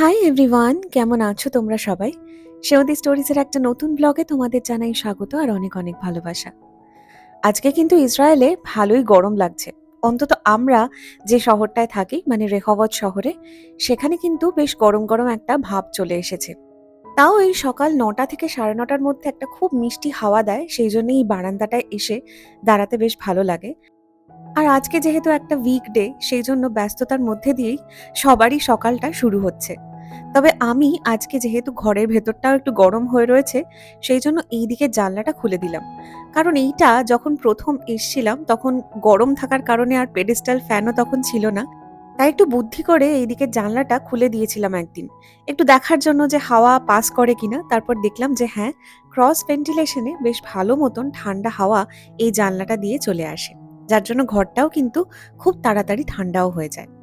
Hi everyone কেমন আছো তোমরা সবাই? সেওদি স্টোরিজের একটা নতুন ব্লগে তোমাদের জানাই স্বাগত আর অনেক অনেক ভালোবাসা। আজকে কিন্তু ইসরায়েলে ভালোই গরম লাগছে। অন্তত আমরা যে শহরটায় থাকি মানে রেহবত শহরে, সেখানে কিন্তু বেশ গরম গরম একটা ভাব চলে এসেছে। তাও এই সকাল নটা থেকে সাড়ে নটার মধ্যে একটা খুব মিষ্টি হাওয়া দেয়, সেই জন্য এই বারান্দাটায় এসে দাঁড়াতে বেশ ভালো লাগে। আর আজকে যেহেতু একটা উইকডে সেই জন্য ব্যস্ততার মধ্যে দিয়েই সবারই সকালটা শুরু হচ্ছে। তবে আমি আজকে যেহেতু ঘরের ভেতরটাও একটু গরম হয়ে রয়েছে, সেই জন্য এই দিকে জানলাটা খুলে দিলাম। কারণ এইটা যখন প্রথম এসছিলাম, তখন গরম থাকার কারণে আর পেডেস্টাল ফ্যানও তখন ছিল না। তাই একটু বুদ্ধি করে এই এইদিকে জানলাটা খুলে দিয়েছিলাম একদিন। একটু দেখার জন্য যে হাওয়া পাস করে কিনা, তারপর দেখলাম যে হ্যাঁ ক্রস ভেন্টিলেশনে বেশ ভালো মতন ঠান্ডা হাওয়া এই জানলাটা দিয়ে চলে আসে। যার জন্য ঘরটাও কিন্তু খুব তাড়াতাড়ি ঠান্ডাও হয়ে যায়।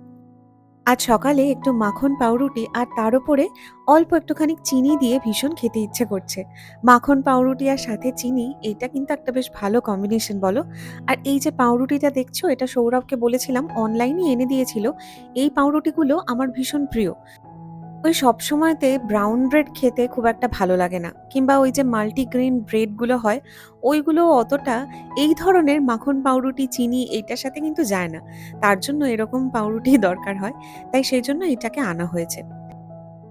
আজ সকালে একটু মাখন পাউরুটি আর তার উপরে অল্প একটুখানি চিনি দিয়ে ভীষণ খেতে ইচ্ছে করছে। মাখন পাউরুটি আর সাথে চিনি, এটা কিন্তু একটা বেশ ভালো কম্বিনেশন বলো। আর এই যে পাউরুটিটা দেখছ, এটা সৌরভকে বলেছিলাম অনলাইনে এনে দিয়েছিল। এই পাউরুটিগুলো আমার ভীষণ প্রিয়। ওই সবসময়তে ব্রাউন ব্রেড খেতে খুব একটা ভালো লাগে না। কিংবা ওই যে মাল্টিগ্রেন ব্রেডগুলো হয় ওইগুলো অতটা এই ধরনের মাখন পাউরুটি, চিনি এইটার সাথে কিন্তু যায় না। তার জন্য এরকম পাউরুটি দরকার হয়, তাই সেই জন্য এটাকে আনা হয়েছে।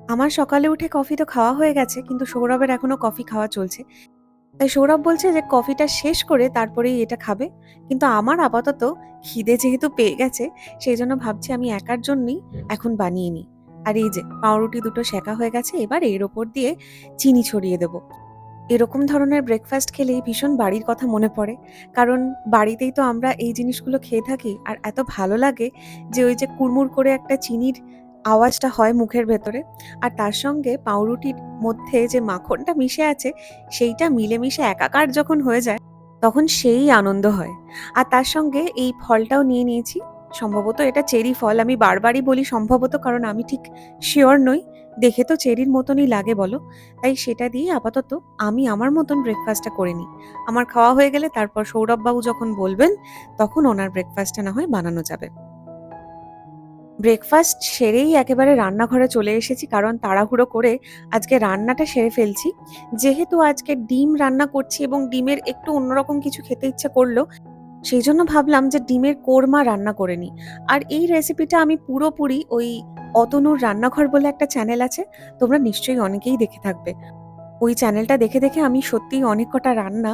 আমার সকালে উঠে কফি তো খাওয়া হয়ে গেছে, কিন্তু সৌরভের এখনও কফি খাওয়া চলছে। তাই সৌরভ বলছে যে কফিটা শেষ করে তারপরেই এটা খাবে। কিন্তু আমার আপাতত খিদে যেহেতু পেয়ে গেছে, সেই জন্য ভাবছি আমি একার জন্যই এখন বানিয়ে নিই। আর এই যে পাউরুটি দুটো সেকা হয়ে গেছে, এবার এর ওপর দিয়ে চিনি ছড়িয়ে দেব। এরকম ধরনের ব্রেকফাস্ট খেলেই ভীষণ বাড়ির কথা মনে পড়ে। কারণ বাড়িতেই তো আমরা এই জিনিসগুলো খেয়ে থাকি, আর এত ভালো লাগে যে ওই যে কুড়মুড় করে একটা চিনির আওয়াজটা হয় মুখের ভেতরে, আর তার সঙ্গে পাউরুটির মধ্যে যে মাখনটা মিশে আছে, সেইটা মিলেমিশে একাকার যখন হয়ে যায়, তখন সেই আনন্দ হয়। আর তার সঙ্গে এই ফলটাও নিয়ে নিয়েছি সম্ভবত এটা চেরি ফল। আমি বারবারই বলি সম্ভবত, কারণ আমি ঠিক শিওর নই। দেখে তো চেরির মতনই লাগে বলো। তাই সেটা দিয়ে আপাতত আমি আমার মতন ব্রেকফাস্টটা করে নিই। আমার খাওয়া হয়ে গেলে তারপর সৌরভবাবু যখন বলবেন, তখন ওনার ব্রেকফাস্টটা না হয় বানানো যাবে। ব্রেকফাস্ট সেরেই একেবারে রান্নাঘরে চলে এসেছি, কারণ তাড়াহুড়ো করে আজকে রান্নাটা সেরে ফেলছি। যেহেতু আজকে ডিম রান্না করছি এবং ডিমের একটু অন্যরকম কিছু খেতে ইচ্ছে করল সেই জন্য ভাবলাম যে ডিমের কোরমা রান্না করে নিই। আর এই রেসিপিটা আমি পুরোপুরি ওই অতনুর রান্নাঘর বলে একটা চ্যানেল আছে, তোমরা নিশ্চয়ই অনেকেই দেখে থাকবে। ওই চ্যানেলটা দেখে দেখে আমি সত্যিই অনেক কটা রান্না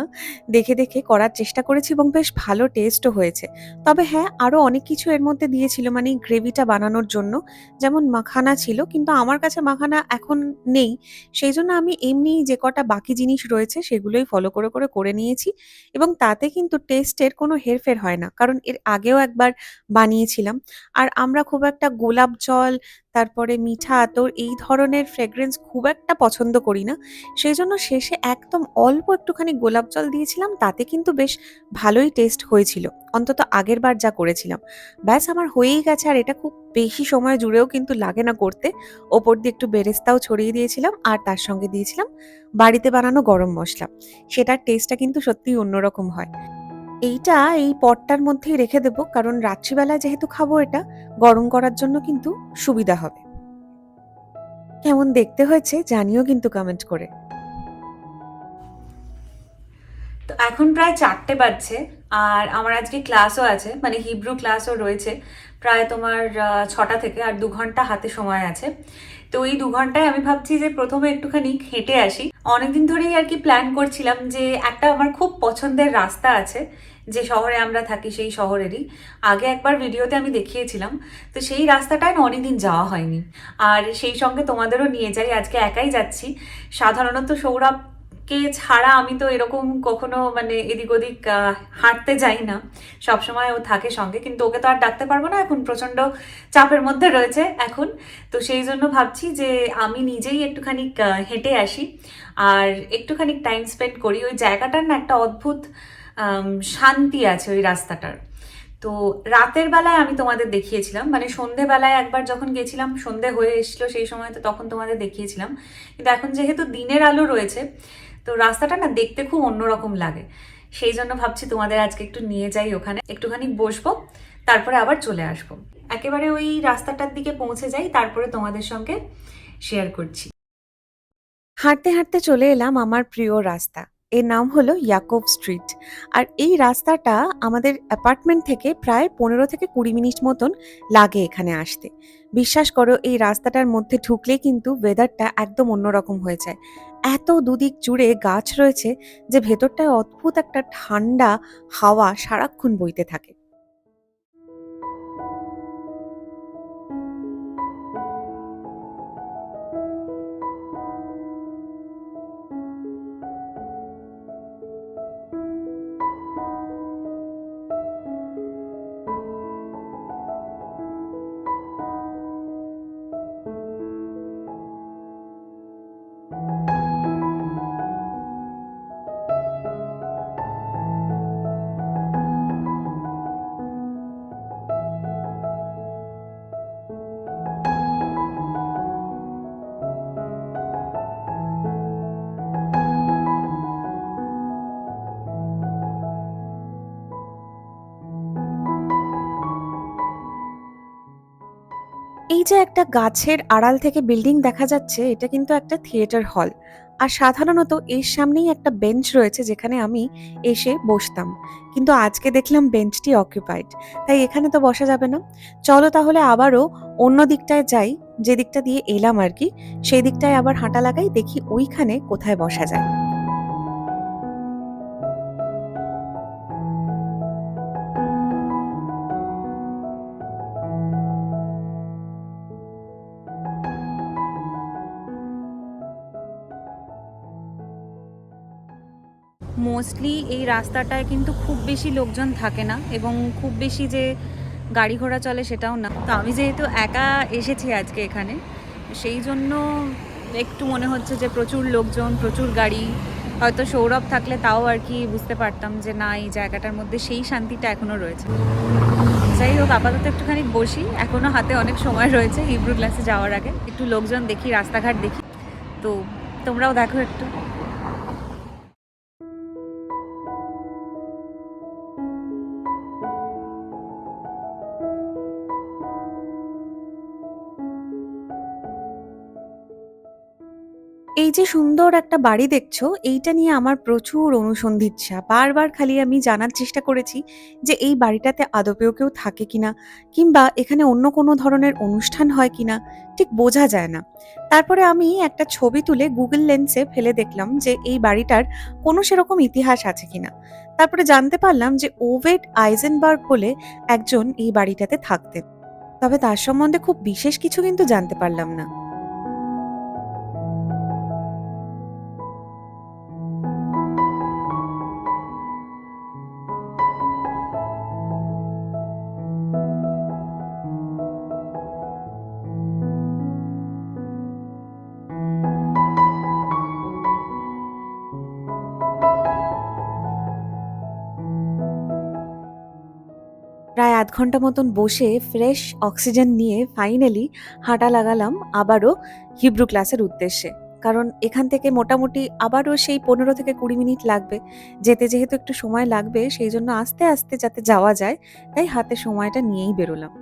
দেখে দেখে করার চেষ্টা করেছি এবং বেশ ভালো টেস্টও হয়েছে। তবে হ্যাঁ আরও অনেক কিছু এর মধ্যে দিয়েছিল মানে গ্রেভিটা বানানোর জন্য। যেমন মাখানা ছিল, কিন্তু আমার কাছে মাখানা এখন নেই। সেই জন্য আমি এমনি যে কটা বাকি জিনিস রয়েছে, সেগুলোই ফলো করে করে করে নিয়েছি। এবং তাতে কিন্তু টেস্টের কোনো হেরফের হয় না, কারণ এর আগেও একবার বানিয়েছিলাম। আর আমরা খুব একটা গোলাপ জল তারপরে মিঠা আতর, এই ধরনের ফ্রেগ্রেন্স খুব একটা পছন্দ করি না। সেই জন্য শেষে একদম অল্প একটুখানি গোলাপ জল দিয়েছিলাম, তাতে কিন্তু বেশ ভালোই টেস্ট হয়েছিল। অন্তত আগের বার যা করেছিলাম। ব্যাস, আমার হয়েই গেছে, আর এটা খুব বেশি সময় জুড়েও কিন্তু লাগে না করতে। ওপর দিয়ে একটু বেরেস্তাও ছড়িয়ে দিয়েছিলাম, আর তার সঙ্গে দিয়েছিলাম বাড়িতে বানানো গরম মশলা। সেটার টেস্টটা কিন্তু সত্যিই অন্যরকম হয়। এইটা এই পটটার মধ্যেই রেখে দেবো, কারণ রাত্রিবেলা যেহেতু খাব এটা, গরম করার জন্য কিন্তু সুবিধা হবে। কেমন দেখতে হয়েছে জানিও কিন্তু কমেন্ট করে। তো এখন প্রায় চারটে বাজছে, আর আমার আজকে ক্লাসও আছে মানে হিব্রু ক্লাসও রয়েছে, প্রায় তোমার ছটা থেকে, আর দু ঘণ্টা হাতে সময় আছে। তো এই দু ঘন্টায় আমি ভাবছি যে প্রথমে একটুখানি হেঁটে আসি। অনেকদিন ধরেই আর কি প্ল্যান করছিলাম যে একটা আমার খুব পছন্দের রাস্তা আছে যে শহরে আমরা থাকি সেই শহরেরই। আগে একবার ভিডিওতে আমি দেখিয়েছিলাম, তো সেই রাস্তাটায় না অনেকদিন যাওয়া হয়নি। আর সেই সঙ্গে তোমাদেরও নিয়ে যাই, আজকে একাই যাচ্ছি। সাধারণত সৌরভকে ছাড়া আমি তো এরকম কখনো মানে এদিক ওদিক হাঁটতে যাই না। সবসময় ও থাকে সঙ্গে, কিন্তু ওকে তো আর ডাকতে পারব না, এখন প্রচণ্ড চাপের মধ্যে রয়েছে এখন। তো সেই জন্য ভাবছি যে আমি নিজেই একটুখানি হেঁটে আসি। আর একটুখানি টাইম স্পেন্ড করি। ওই জায়গাটার না একটা অদ্ভুত শান্তি আছে ওই রাস্তাটার। তো রাতের বেলায় আমি তোমাদের দেখিয়েছিলাম মানে সন্ধেবেলায় একবার যখন গেছিলাম, সন্ধে হয়ে এসেছিল সেই সময় তো তখন তোমাদের দেখিয়েছিলাম। কিন্তু এখন যেহেতু দিনের আলো রয়েছে, তো রাস্তাটা না দেখতে খুব অন্যরকম লাগে। সেই জন্য ভাবছি তোমাদের আজকে একটু নিয়ে যাই ওখানে, একটুখানি বসবো, তারপরে আবার চলে আসব। একেবারে ওই রাস্তাটার দিকে পৌঁছে যাই, তারপরে তোমাদের সঙ্গে শেয়ার করছি। হাঁটতে হাঁটতে চলে এলাম আমার প্রিয় রাস্তা। এর নাম হলো ইয়াকোব স্ট্রিট। আর এই রাস্তাটা আমাদের অ্যাপার্টমেন্ট থেকে প্রায় পনেরো থেকে কুড়ি মিনিট মতন লাগে এখানে আসতে। বিশ্বাস করো, এই রাস্তাটার মধ্যে ঢুকলে কিন্তু ওয়েদারটা একদম অন্যরকম হয়ে যায়। এত দুদিক জুড়ে গাছ রয়েছে যে ভেতরটায় অদ্ভুত একটা ঠান্ডা হাওয়া সারাক্ষণ বইতে থাকে। এই যে একটা গাছের আড়াল থেকে বিল্ডিং দেখা যাচ্ছে, এটা কিন্তু একটা থিয়েটার হল। আর সাধারণত এর সামনেই একটা বেঞ্চ রয়েছে যেখানে আমি এসে বসতাম। কিন্তু আজকে দেখলাম বেঞ্চটি অকুপাইড তাই এখানে তো বসা যাবে না। চলো তাহলে আবারও অন্য দিকটায় যাই, যে দিকটা দিয়ে এলাম আর কি, সেই দিকটায় আবার হাঁটা লাগাই, দেখি ওইখানে কোথায় বসা যায়। মোস্টলি এই রাস্তাটায় কিন্তু খুব বেশি লোকজন থাকে না এবং খুব বেশি যে গাড়ি ঘোড়া চলে সেটাও না। তো আমি যেহেতু একা এসেছি আজকে এখানে, সেই জন্য একটু মনে হচ্ছে যে প্রচুর লোকজন, প্রচুর গাড়ি, হয়তো সৌরভ থাকলে তাও আর কি বুঝতে পারতাম যে না, এই জায়গাটার মধ্যে সেই শান্তিটা এখনও রয়েছে। যাই হোক, আপাতত একটুখানি বসি এখনও হাতে অনেক সময় রয়েছে হিব্রু ক্লাসে যাওয়ার আগে। একটু লোকজন দেখি, রাস্তাঘাট দেখি। তো তোমরাও দেখো একটু। এই যে সুন্দর একটা বাড়ি দেখছ, এইটা নিয়ে আমার প্রচুর অনুসন্ধিৎসা। বারবার খালি আমি জানার চেষ্টা করেছি যে এই বাড়িটাতে আদপেও কেউ থাকে কিনা, কিংবা এখানে অন্য কোনো ধরনের অনুষ্ঠান হয় কিনা, ঠিক বোঝা যায় না। তারপরে আমি একটা ছবি তুলে গুগল লেন্সে ফেলে দেখলাম যে এই বাড়িটার কোনো সেরকম ইতিহাস আছে কিনা। তারপরে জানতে পারলাম যে ওভেট আইজেনবার্গ বলে একজন এই বাড়িটাতে থাকতেন। তবে তার সম্বন্ধে খুব বিশেষ কিছু কিন্তু জানতে পারলাম না। আধ ঘণ্টা মতন বসে ফ্রেশ অক্সিজেন নিয়ে ফাইনালি হাঁটা লাগালাম আবারও হিব্রু ক্লাসের উদ্দেশ্যে। কারণ এখান থেকে মোটামুটি আবারও সেই পনেরো থেকে কুড়ি মিনিট লাগবে। যেতে যেহেতু একটু সময় লাগবে, সেই জন্য আস্তে আস্তে যাতে যাওয়া যায়, তাই হাতে সময়টা নিয়েই বেরোলাম।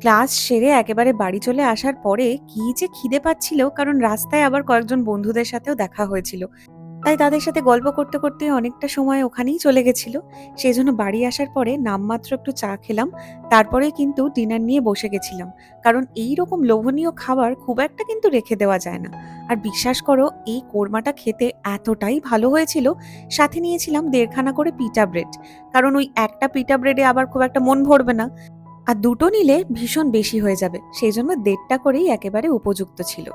ক্লাস সেরে একেবারে বাড়ি চলে আসার পরে কি যে খিদে পাচ্ছিল, কারণ রাস্তায় আবার কয়েকজন বন্ধুদের সাথেও দেখা হয়েছিল। তাই তাদের সাথে গল্প করতে করতে অনেকটা সময় ওখানেই চলে গেছিল। সেই জন্য বাড়ি আসার পরে নামমাত্র একটু চা খেলাম, তারপরে কিন্তু ডিনার নিয়ে বসে গেছিলাম। কারণ এই রকম লোভনীয় খাবার খুব একটা কিন্তু রেখে দেওয়া যায় না। আর বিশ্বাস করো, এই কোরমাটা খেতে এতটাই ভালো হয়েছিল, সাথে নিয়েছিলাম দেড়খানা করে পিটা ব্রেড। কারণ ওই একটা পিটা ব্রেডে আবার খুব একটা মন ভরবে না। আর দুটো নিলে ভীষণ বেশি হয়ে যাবে সেই জন্য দেড়টা করেই একেবারে উপযুক্ত ছিল।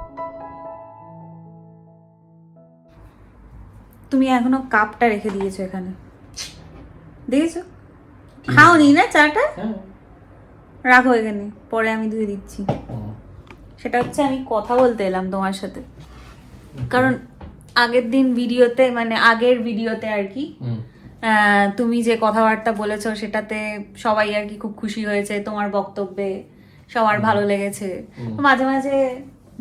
তুমি এখনও কাপটা রেখে দিয়েছ এখানে। দেখেছ? খাওনি না চাটা? হ্যাঁ। রাখো এখানে পরে আমি ধুয়ে দিচ্ছি। সেটা হচ্ছে আমি কথা বলতে এলাম তোমার সাথে। কারণ আগের দিন ভিডিওতে মানে আগের ভিডিওতে আর কি তুমি যে কথাবার্তা বলেছ সেটাতে সবাই আর কি খুব খুশি হয়েছে তোমার বক্তব্যে সবার ভালো লেগেছে। মাঝে মাঝে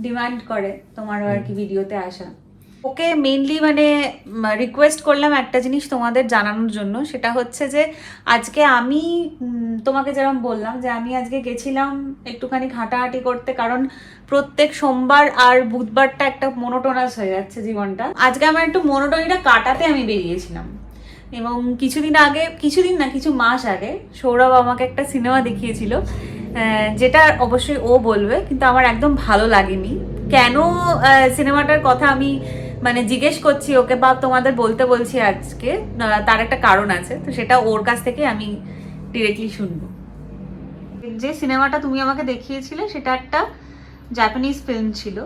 ডিমান্ড করে তোমারও আর কি ভিডিওতে আসা। ওকে মেইনলি মানে রিকোয়েস্ট করলাম একটা জিনিস তোমাদের জানানোর জন্য সেটা হচ্ছে যে আজকে আমি তোমাকে যেরকম বললাম যে আমি আজকে গেছিলাম একটুখানি হাঁটাহাঁটি করতে কারণ প্রত্যেক সোমবার আর বুধবারটা একটা মনোটোনাস হয়ে যাচ্ছে জীবনটা। আজকে আমার একটু মনোটনিটা কাটাতে আমি বেরিয়েছিলাম। এবং কিছুদিন আগে, কিছুদিন না, কিছু মাস আগে সৌরভ আমাকে একটা সিনেমা দেখিয়েছিল যেটা অবশ্যই ও বলবে, কিন্তু আমার একদম ভালো লাগেনি। কেন সিনেমাটার কথা আমি মানে জিজ্ঞেস করছি ওকে বা তোমাদের বলতে বলছি আজকে তার একটা কারণ আছে, তো সেটা ওর কাছ থেকে আমি ডিরেক্টলি শুনব। যে সিনেমাটা তুমি আমাকে দেখিয়েছিলে, সেটা একটা জাপানিজ ফিল্ম ছিল।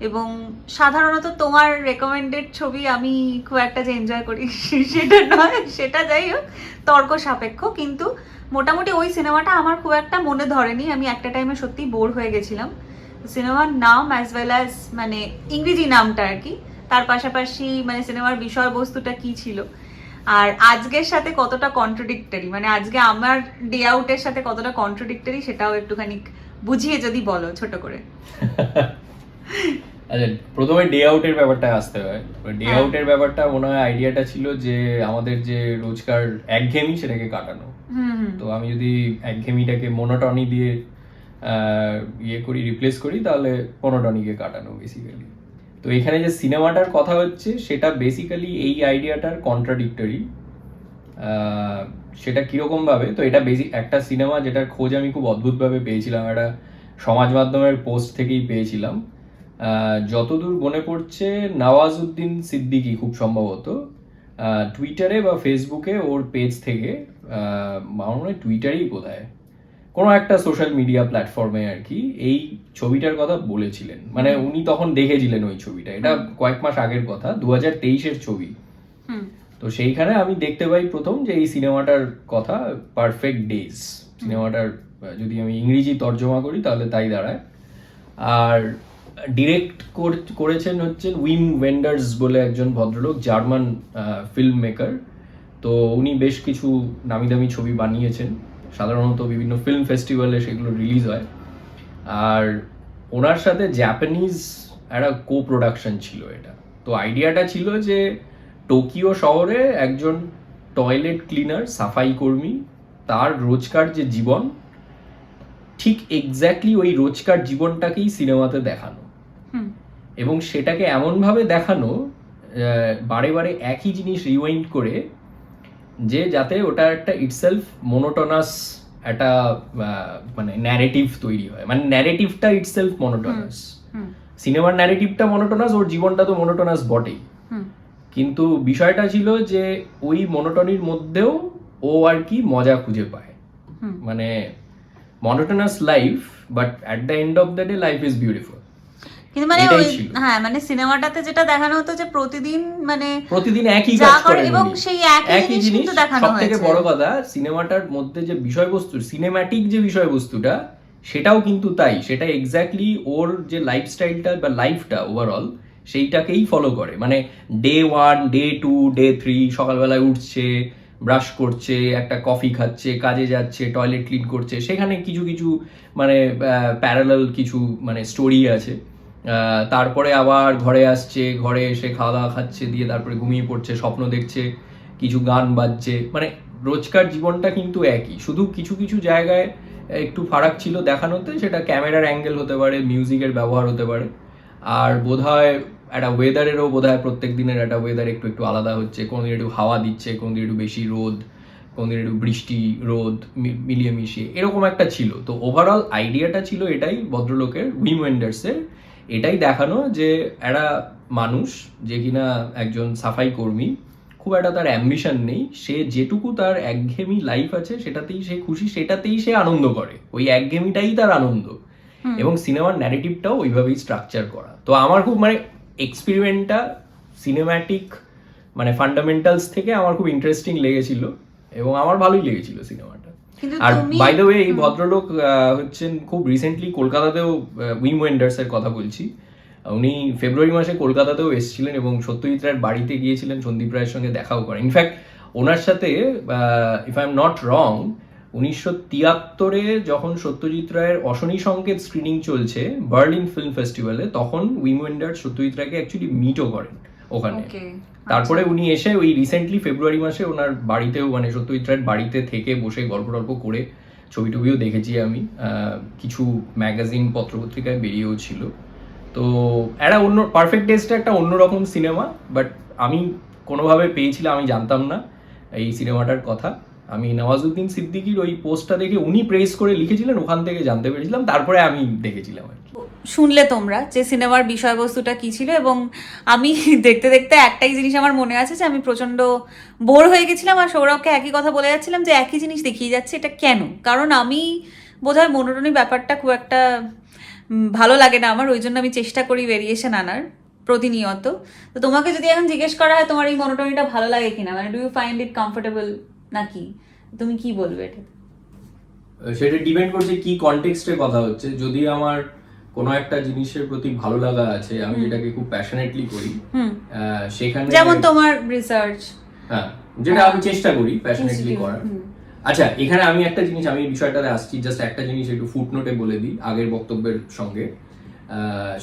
এবং সাধারণত তোমার রেকমেন্ডেড ছবি আমি খুব একটা যে এনজয় করি, সেটা নয়, সেটা যাই হোক, তর্ক সাপেক্ষ। কিন্তু মোটামুটি ওই সিনেমাটা আমার খুব একটা মনে ধরেনি, আমি একটা টাইমে সত্যি বোর হয়ে গেছিলাম। সিনেমার নাম অ্যাজ ওয়েল অ্যাজ মানে ইংরেজি নামটা আর কি, তার পাশাপাশি মানে সিনেমার বিষয়বস্তুটা কি ছিল। আর আজকের সাথে কতটা কন্ট্রাডিক্টরি মানে আজকে আমার ডে আউটের সাথে কতটা কন্ট্রাডিক্টরি সেটাও একটুখানি বুঝিয়ে যদি বলো ছোট করে। আচ্ছা প্রথমে ডে আউটের ব্যাপারটা আসতে হয়। ডে হ্যাঁ। আউটের ব্যাপারটা মনে হয় আইডিয়াটা ছিল যে আমাদের যে রোজকার একঘেয়েমি সেটাকে কাটানো। তো আমি যদি একঘেয়েমিটাকে মোনোটনি দিয়ে ইয়ে করি রিপ্লেস করি তাহলে মোনোটনিকে কাটানো বেসিক্যালি তো এখানে যে সিনেমাটার কথা হচ্ছে সেটা বেসিক্যালি এই আইডিয়াটার কন্ট্রাডিক্টরি সেটা কীরকম ভাবে তো এটা বেসিক একটা সিনেমা যেটার খোঁজ আমি খুব অদ্ভুতভাবে পেয়েছিলাম। একটা সমাজ মাধ্যমের পোস্ট থেকেই পেয়েছিলাম। যতদূর মনে পড়ছে নওয়াজউদ্দিন সিদ্দিকী খুব সম্ভবত টুইটারে বা ফেসবুকে ওর পেজ থেকে আমার মনে হয় টুইটারেই বোধ হয় কোনো একটা সোশ্যাল মিডিয়া প্ল্যাটফর্মে আর কি এই ছবিটার কথা বলেছিলেন। মানে উনি তখন দেখেছিলেন ওই ছবিটা। এটা কয়েক মাস আগের কথা দু হাজার তেইশের ছবি। হুম। তো সেইখানে আমি দেখতে পাই প্রথম যে এই সিনেমাটার কথা পারফেক্ট ডেজ সিনেমাটার যদি আমি ইংরেজি তর্জমা করি তাহলে তাই দাঁড়ায়। আর ডিরেক্ট করেছেন হচ্ছেন উইম ওয়েন্ডার্স বলে একজন ভদ্রলোক, জার্মান ফিল্ম মেকার তো উনি বেশ কিছু নামি দামি ছবি বানিয়েছেন। সাধারণত বিভিন্ন ফিল্ম ফেস্টিভ্যালে সেগুলো রিলিজ হয়। আর ওনার সাথে জাপানিজ একটা কো প্রোডাকশন ছিল এটা। তো আইডিয়াটা ছিল যে টোকিও শহরে একজন টয়লেট ক্লিনার সাফাই কর্মী, তার রোজকার যে জীবন, ঠিক এক্স্যাক্টলি ওই রোজকার জীবনটাকেই সিনেমাতে দেখানো। এবং সেটাকে এমনভাবে দেখানো বারে বারে একই জিনিস রিওয়াইন্ড করে যে যাতে ওটা একটা ইটসেলফ মোনোটোনাস একটা মানে ন্যারেটিভ তৈরি হয়। মানে ন্যারেটিভটা ইটসেলফ মোনোটোনাস সিনেমার ন্যারেটিভটা মোনোটোনাস ওর জীবনটা তো মোনোটোনাস বটেই। কিন্তু বিষয়টা ছিল যে ওই মনোটনির মধ্যেও ও আর কি মজা খুঁজে পায়। মানে monotonous life but at the end of the day life is beautiful কিন্তু মানে। হ্যাঁ মানে সিনেমাটাতে যেটা দেখানো হতো যে প্রতিদিন মানে প্রতিদিন একই কাজ করে এবং সেই একই জিনিস কিন্তু দেখানো সব থেকে বড় কথা সিনেমাটার মধ্যে যে বিষয়বস্তু সিনেম্যাটিক যে বিষয়বস্তুটা সেটাও কিন্তু তাই। সেটা এক্স্যাক্টলি ওর যে লাইফস্টাইলটা বা লাইফটা ওভারঅল সেইটাকেই ফলো করে। মানে day one day two day three সকালবেলায় উঠছে ব্রাশ করছে একটা কফি খাচ্ছে কাজে যাচ্ছে টয়লেট ক্লিন করছে সেখানে কিছু কিছু মানে প্যারালাল কিছু মানে স্টোরি আছে। তারপরে আবার ঘরে আসছে, ঘরে এসে খাওয়া দাওয়া খাচ্ছে, দিয়ে তারপরে ঘুমিয়ে পড়ছে, স্বপ্ন দেখছে, কিছু গান বাজছে। মানে রোজকার জীবনটা কিন্তু একই। শুধু কিছু কিছু জায়গায় একটু ফারাক ছিল দেখানোতে, সেটা ক্যামেরার অ্যাঙ্গেল হতে পারে, মিউজিকের ব্যবহার হতে পারে। আর বোধহয় একটা ওয়েদারেরও বোধহয় প্রত্যেক দিনের একটা ওয়েদার একটু একটু আলাদা হচ্ছে। কোনদিন একটু হাওয়া দিচ্ছে কোনদিন একটু বেশি রোদ কোনদিন একটু বৃষ্টি, রোদ মিলিয়ে মিশিয়ে। এরকম একটা ছিল। তো ওভারঅল আইডিয়াটা ছিল এটাই ভদ্রলোকের উইম ওয়েন্ডার্সের এটাই দেখানো যে একটা মানুষ যে কিনা একজন সাফাই কর্মী খুব একটা তার অ্যাম্বিশন নেই। সে যেটুকু তার একঘেয়েমি লাইফ আছে সেটাতেই সে খুশি সেটাতেই সে আনন্দ করে। ওই একঘেমিটাই তার আনন্দ। এবং সিনেমার ন্যারেটিভটাও ওইভাবেই স্ট্রাকচার করা। তো আমার খুব মানে এক্সপেরিমেন্টটা সিনেম্যাটিক মানে ফান্ডামেন্টালস থেকে আমার খুব ইন্টারেস্টিং লেগেছিল। এবং আমার ভালোই লেগেছিল সিনেমাটা আর বাই দ্য ওয়ে এই ভদ্রলোক হচ্ছেন খুব রিসেন্টলি কলকাতাতেও উইম ওয়েন্ডার্স এর কথা বলছি। উনি ফেব্রুয়ারি মাসে কলকাতাতেও এসেছিলেন এবং সত্যজিৎ রায়ের বাড়িতে গিয়েছিলেন সন্দীপ রায়ের সঙ্গে দেখাও করেন। ইনফ্যাক্ট ওনার সাথে if I am not wrong উনিশশো তিয়াত্তরে যখন সত্যজিৎ রায়ের অশনি সংকেত স্ক্রিনিং চলছে বার্লিন ফিল্ম ফেস্টিভ্যালে তখন উইম ওয়েন্ডার সত্যজিৎ রায়কে অ্যাকচুয়ালি মিটও করেন ওখানে। তারপরে উনি এসে ওই রিসেন্টলি ফেব্রুয়ারি মাসে ওনার বাড়িতেও মানে সত্যজিৎ রায়ের বাড়িতে থেকে বসে গল্প টল্প করে ছবি টবিও দেখেছি আমি। কিছু ম্যাগাজিন পত্রপত্রিকায় বেরিয়েও ছিল। তো একটা অন্য পারফেক্ট ডেজটা একটা অন্যরকম সিনেমা বাট আমি কোনোভাবে পেয়েছিলাম, আমি জানতাম না এই সিনেমাটার কথা। আমি নওয়াজুদ্দিন সিদ্দিকির ওই পোস্টটা দেখে উনি প্রেস করে লিখেছিলেন, ওখান থেকে জানতে পেরেছিলাম, তারপরে আমি দেখেছিলাম আর শুনলে তোমরা যে সিনেমার বিষয়বস্তুটা কি ছিল এবং আমি দেখতে দেখতে একটাই জিনিস আমার মনে আছে যে আমি প্রচণ্ড বোর হয়ে গেছিলাম আর সৌরভকে একই কথা বলে যাচ্ছিলাম যে একই জিনিস দেখিয়ে যাচ্ছে, এটা কেন? কারণ আমি বোধহয় মনোটনি ব্যাপারটা খুব একটা ভালো লাগে না আমার, ওই জন্য আমি চেষ্টা করি ভেরিয়েশন আনার প্রতিনিয়ত। তো তোমাকে যদি এখন জিজ্ঞেস করা হয় তোমার এই মনোটনিটা ভালো লাগে কিনা মানে do you find it comfortable নাকি? তুমি কি বলবে এটা সেটা ডিপেন্ড করছে কি কনটেক্সটে কথা হচ্ছে। যদি আমার কোনো একটা জিনিসের প্রতি ভালো লাগা আছে আমি যেটাকে খুব প্যাশনেটলি করি সেখানে যেমন তোমার রিসার্চ হ্যাঁ যেটা আমি চেষ্টা করি প্যাশনেটলি করার। আচ্ছা এখানে আমি একটা জিনিস আমি বিষয়টাতে আসছি জাস্ট একটা জিনিস একটু ফুটনোটে বলে দিই আগের বক্তব্যের সঙ্গে।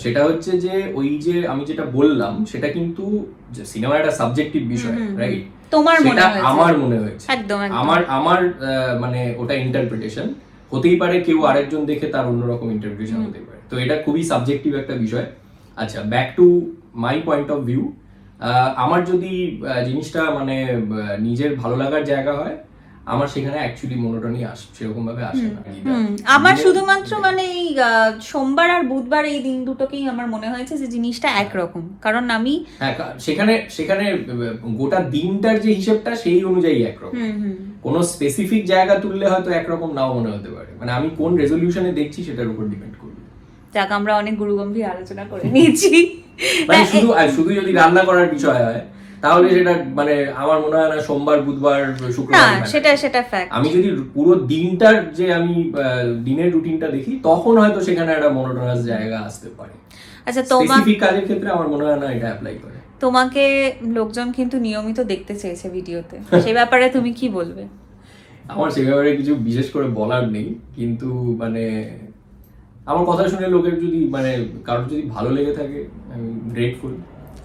সেটা হচ্ছে যে ওই যে আমি যেটা বললাম সেটা কিন্তু সিনেমা একটা সাবজেক্টিভ বিষয়। রাইট তোমার মনে হয়েছে? আমার মনে হয়েছে। একদম আমার আমার মানে ওটা ইন্টারপ্রিটেশন হতেই পারে কেউ আরেকজন দেখে তার অন্যরকম ইন্টারপ্রিটেশন হতে পারে। তো এটা খুবই সাবজেক্টিভ একটা বিষয়। আচ্ছা back to my point of view আমার যদি জিনিসটা মানে নিজের ভালো লাগার জায়গা হয় আমার সেখানে অ্যাকচুয়ালি মনোটনি আস সেরকম ভাবে আসে না। আমার শুধুমাত্র মানে এই আহ, সোমবার আর বুধবার এই দিন দুটোকেই আমার মনে হয়েছে যে জিনিসটা একরকম। কারণ আমি হ্যাঁ সেখানে সেখানে গোটা দিনটার যে হিসেবটা সেই অনুযায়ী একরকম। কোনো স্পেসিফিক জায়গা তুললে হয়তো একরকম নাও মনে হতে পারে। মানে আমি কোন রেজলিউশনে দেখছি সেটার উপর ডিপেন্ড করবে। যাক আমরা অনেক গুরুগম্ভীর আলোচনা করে নিয়েছি। মানে শুধু শুধু যদি রান্না করার বিষয় হয় তাহলে সেটা মানে আমার মনে হয় না সোমবার বুধবার শুক্রবার সেটা সেটা ফ্যাক্ট আমি যদি পুরো দিনটার যে আমি দিনের রুটিনটা দেখি তখন হয়তো সেখানে একটা মনোটোনাস জায়গা আসতে পারে। আচ্ছা তোমার স্পেসিফিক কাজের ক্ষেত্রে আমার মনে হয় না এটা অ্যাপ্লাই করে। তোমাকে লোকজন কিন্তু নিয়মিত দেখতে চেয়েছে ভিডিওতে। সে ব্যাপারে তুমি কি বলবে? আমার সে ব্যাপারে কিছু বিশেষ করে বলার নেই কিন্তু মানে আমার কথা শুনে লোকের যদি মানে কারোর যদি ভালো লেগে থাকে আমি গ্রেটফুল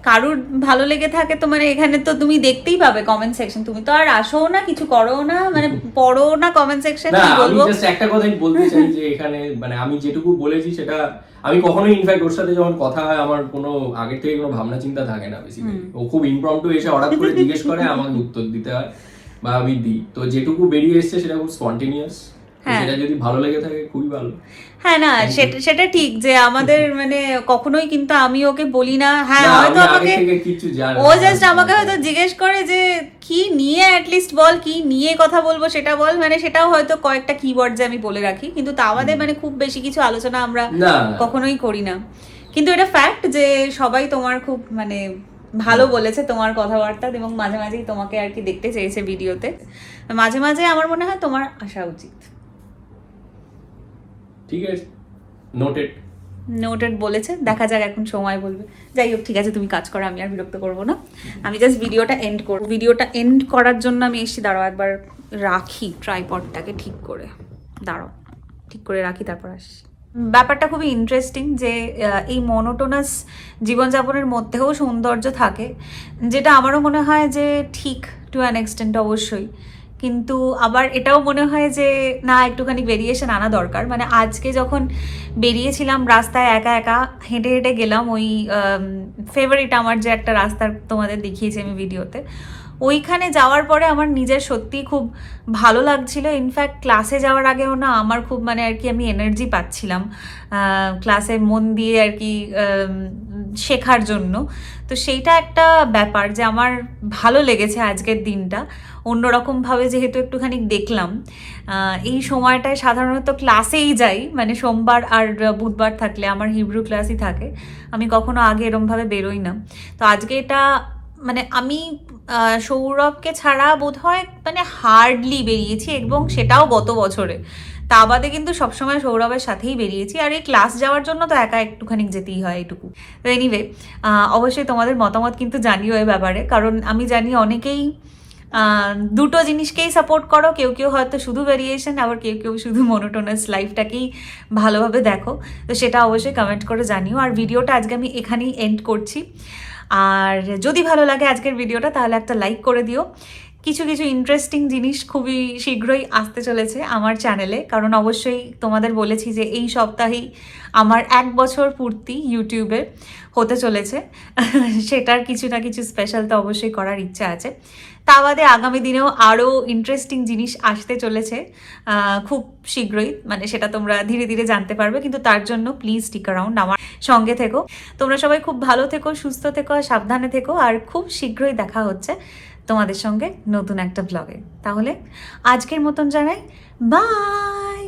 কারুর ভালো লেগে থাকে তো মানে এখানে তো তুমি দেখতেই পাবে কমেন্ট সেকশন তুমি তো আর আসো না কিছু করো না মানে পড়ো না কমেন্ট সেকশন না কি আমি বলব? জাস্ট একটা কথাই বলতে চাই যে এখানে মানে আমি যেটুকু বলেছি সেটা আমি কখনোই ইনফ্যাক্ট ওর সাথে যখন কথা হয় আমার কোনো আগের থেকে কোনো ভাবনা চিন্তা থাকে না বেসিক্যালি ও খুব ইমপ্রম্পটু এসে হঠাৎ করে জিজ্ঞেস করে আমাকে উত্তর দিতে হয় বা আমি দিই। তো যেটুকু বেরিয়ে এসছে সেটা খুব স্পন্টেনিয়াস। সেটা যদি ভালো লেগে থাকে খুবই ভালো। হ্যাঁ না সেটা সেটা ঠিক যে আমাদের মানে কখনোই কিন্তু আমি ওকে বলি না। হ্যাঁ হয়তো আমাকে ও জাস্ট আমাকে হয়তো জিজ্ঞেস করে যে কি নিয়ে অ্যাটলিস্ট বল কি নিয়ে কথা বলব সেটা বল? মানে সেটাও হয়তো কয়েকটা কিওয়ার্ড যে আমি বলে রাখি। কিন্তু তা বাদে মানে খুব বেশি কিছু আলোচনা আমরা কখনোই করি না। কিন্তু এটা ফ্যাক্ট যে সবাই তোমার খুব মানে ভালো বলেছে তোমার কথাবার্তা এবং মাঝে মাঝেই তোমাকে আর কি দেখতে চেয়েছে ভিডিওতে মাঝে মাঝে আমার মনে হয় তোমার আসা উচিত। ঠিক আছে? নোটেড নোটেড বলেছে, দেখা যাক এখন সময় বলবে। যাই হোক, ঠিক আছে, তুমি কাজ করো, আমি আর বিরক্ত করব না। আমি জাস্ট ভিডিওটা এন্ড করব। ভিডিওটা এন্ড করার জন্য আমি এসেছি, দাঁড়াও, একবার রাখি ট্রাইপডটাকে ঠিক করে। দাঁড়াও, ঠিক করে রাখি, তারপর আসি ব্যাপারটা খুবই ইন্টারেস্টিং যে এই মনোটোনাস জীবনযাপনের মধ্যেও সৌন্দর্য থাকে, যেটা আমারও মনে হয় যে ঠিক টু অ্যান এক্সটেন্ট অবশ্যই। কিন্তু আবার এটাও মনে হয় যে, না, একটুখানি ভেরিয়েশন আনা দরকার। মানে আজকে যখন বেরিয়েছিলাম রাস্তায় একা একা, হেঁটে হেঁটে গেলাম ওই ফেভারিট আমার যে একটা রাস্তার তোমাদের দেখিয়েছি আমি ভিডিওতে, ওইখানে যাওয়ার পরে আমার নিজের সত্যি খুব ভালো লাগছিল। ইনফ্যাক্ট ক্লাসে যাওয়ার আগেও না আমার খুব মানে আর কি আমি এনার্জি পাচ্ছিলাম ক্লাসে মন দিয়ে আর কি শেখার জন্য। তো সেইটা একটা ব্যাপার যে আমার ভালো লেগেছে আজকের দিনটা। অন্যরকমভাবে যেহেতু একটুখানি দেখলাম এই সময়টায় সাধারণত ক্লাসেই যাই মানে সোমবার আর বুধবার থাকলে, আমার হিব্রু ক্লাসই থাকে, আমি কখনো আগে এরমভাবে বেরোই না। তো আজকে এটা মানে আমি সৌরভকে ছাড়া বোধ হয় মানে হার্ডলি বেরিয়েছি এবং সেটাও গত বছরে। তা বাদে কিন্তু সবসময় সৌরভের সাথেই বেরিয়েছি, আর এই ক্লাস যাওয়ার জন্য তো একা একটুখানি যেতেই হয় এটুকু তো এনিওয়ে অবশ্যই তোমাদের মতামত কিন্তু জানিও এ ব্যাপারে, কারণ আমি জানি অনেকেই দুটো জিনিসকেই সাপোর্ট করো। কেউ কেউ হয়তো শুধু ভেরিয়েশন আবার কেউ কেউ শুধু মনোটোনাস লাইফটাকেই ভালোভাবে দেখো। তো সেটা অবশ্যই কমেন্ট করে জানিও। আর ভিডিওটা আজকে আমি এখানেই এন্ড করছি। আর যদি ভালো লাগে আজকের ভিডিওটা তাহলে একটা লাইক করে দিও। কিছু কিছু ইন্টারেস্টিং জিনিস খুবই শীঘ্রই আসতে চলেছে আমার চ্যানেলে কারণ অবশ্যই তোমাদের বলেছি যে এই সপ্তাহেই আমার এক বছর পূর্তি ইউটিউবে হতে চলেছে। সেটার কিছু না কিছু স্পেশাল তো অবশ্যই করার ইচ্ছা আছে। তা বাদে আগামী দিনেও আরও ইন্টারেস্টিং জিনিস আসতে চলেছে। খুব শীঘ্রই মানে সেটা তোমরা ধীরে ধীরে জানতে পারবে। কিন্তু তার জন্য প্লিজ স্টিক অ্যারাউন্ড আমার সঙ্গে থেকো। তোমরা সবাই খুব ভালো থেকো, সুস্থ থেকো সাবধানে থেকো। আর খুব শীঘ্রই দেখা হচ্ছে। তোমাদের সঙ্গে নতুন একটা ব্লগে তাহলে আজকের মতন জানাই বাই